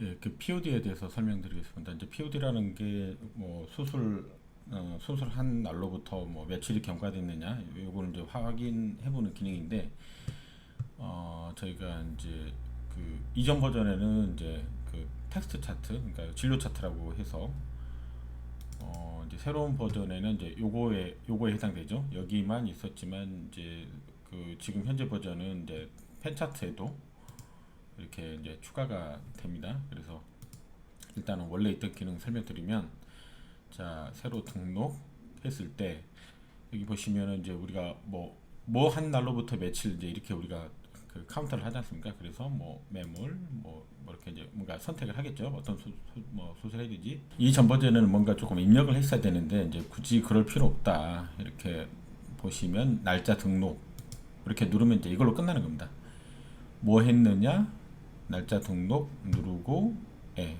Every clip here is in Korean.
예, 그 POD에 대해서 설명드리겠습니다. 이제 POD라는 게 뭐 수술 어, 수술한 날로부터 뭐 며칠이 경과됐느냐 요거를 이제 확인해보는 기능인데 어, 저희가 이제 그 이전 버전에는 이제 그 텍스트 차트, 그러니까 진료 차트라고 해서 어, 이제 새로운 버전에는 이제 요거에 요거에 해당되죠. 여기만 있었지만 이제 그 지금 현재 버전은 이제 펜 차트에도 이렇게 이제 추가가 됩니다. 그래서 일단은 원래 있던 기능 설명드리면 자 새로 등록했을 때 여기 보시면은 이제 우리가 뭐 뭐 한 날로부터 며칠 이제 이렇게 우리가 그 카운터를 하지 않습니까? 그래서 뭐 매물 뭐, 뭐 이렇게 이제 뭔가 선택을 하겠죠. 어떤 수, 수, 뭐 수술해야 되지? 이 전 버전에는 뭔가 조금 입력을 했어야 되는데 이제 굳이 그럴 필요 없다. 이렇게 보시면 날짜 등록 이렇게 누르면 이제 이걸로 끝나는 겁니다. 뭐 했느냐 날짜 등록 누르고 예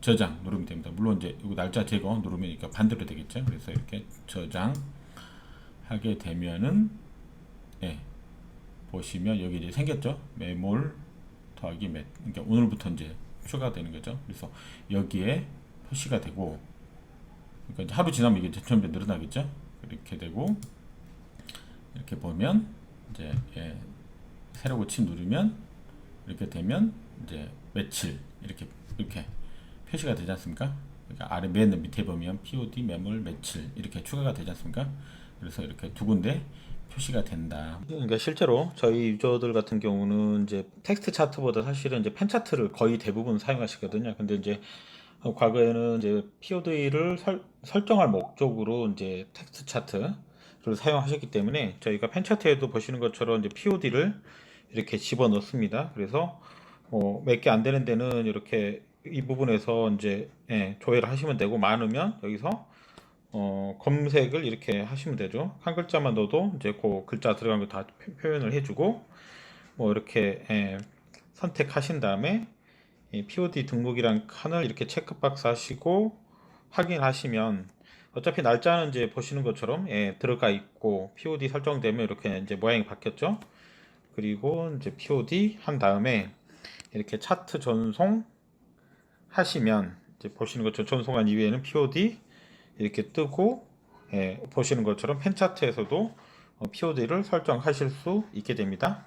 저장 누르면 됩니다. 물론 이제 이거 날짜 제거 누르면 이렇게 반대로 되겠죠. 그래서 이렇게 저장 하게 되면은 예 보시면 여기 이제 생겼죠. 매몰 더하기 몇 그러니까 오늘부터 이제 추가되는 거죠. 그래서 여기에 표시가 되고 그러니까 하루 지나면 이게 점점 늘어나겠죠. 이렇게 되고 이렇게 보면 이제 예, 새로 고침 누르면 이렇게 되면 이제 며칠 이렇게 이렇게 표시가 되지 않습니까? 그러니까 아래 맨 밑에 보면 POD 매몰 며칠 이렇게 추가가 되지 않습니까? 그래서 이렇게 두 군데 표시가 된다. 그러니까 실제로 저희 유저들 같은 경우는 이제 텍스트 차트보다 사실은 이제 펜 차트를 거의 대부분 사용하시거든요. 근데 이제 어, 과거에는 이제 POD를 설, 설정할 목적으로 이제 텍스트 차트를 사용하셨기 때문에 저희가 펜 차트에도 보시는 것처럼 이제 POD를 이렇게 집어 넣습니다. 그래서 뭐몇개 안 되는 데는 이렇게 이 부분에서 이제 예, 조회를 하시면 되고 많으면 여기서 어, 검색을 이렇게 하시면 되죠. 한 글자만 넣어도 이제 그 글자 들어간 거 다 표현을 해주고 뭐 이렇게 예, 선택하신 다음에 이 POD 등록이란 칸을 이렇게 체크박스 하시고 확인하시면 어차피 날짜는 이제 보시는 것처럼 예, 들어가 있고 POD 설정되면 이렇게 이제 모양이 바뀌었죠. 그리고 이제 POD 한 다음에 이렇게 차트 전송 하시면 이제 보시는 것처럼 전송한 이후에는 POD 이렇게 뜨고 예, 보시는 것처럼 펜 차트에서도 POD를 설정하실 수 있게 됩니다.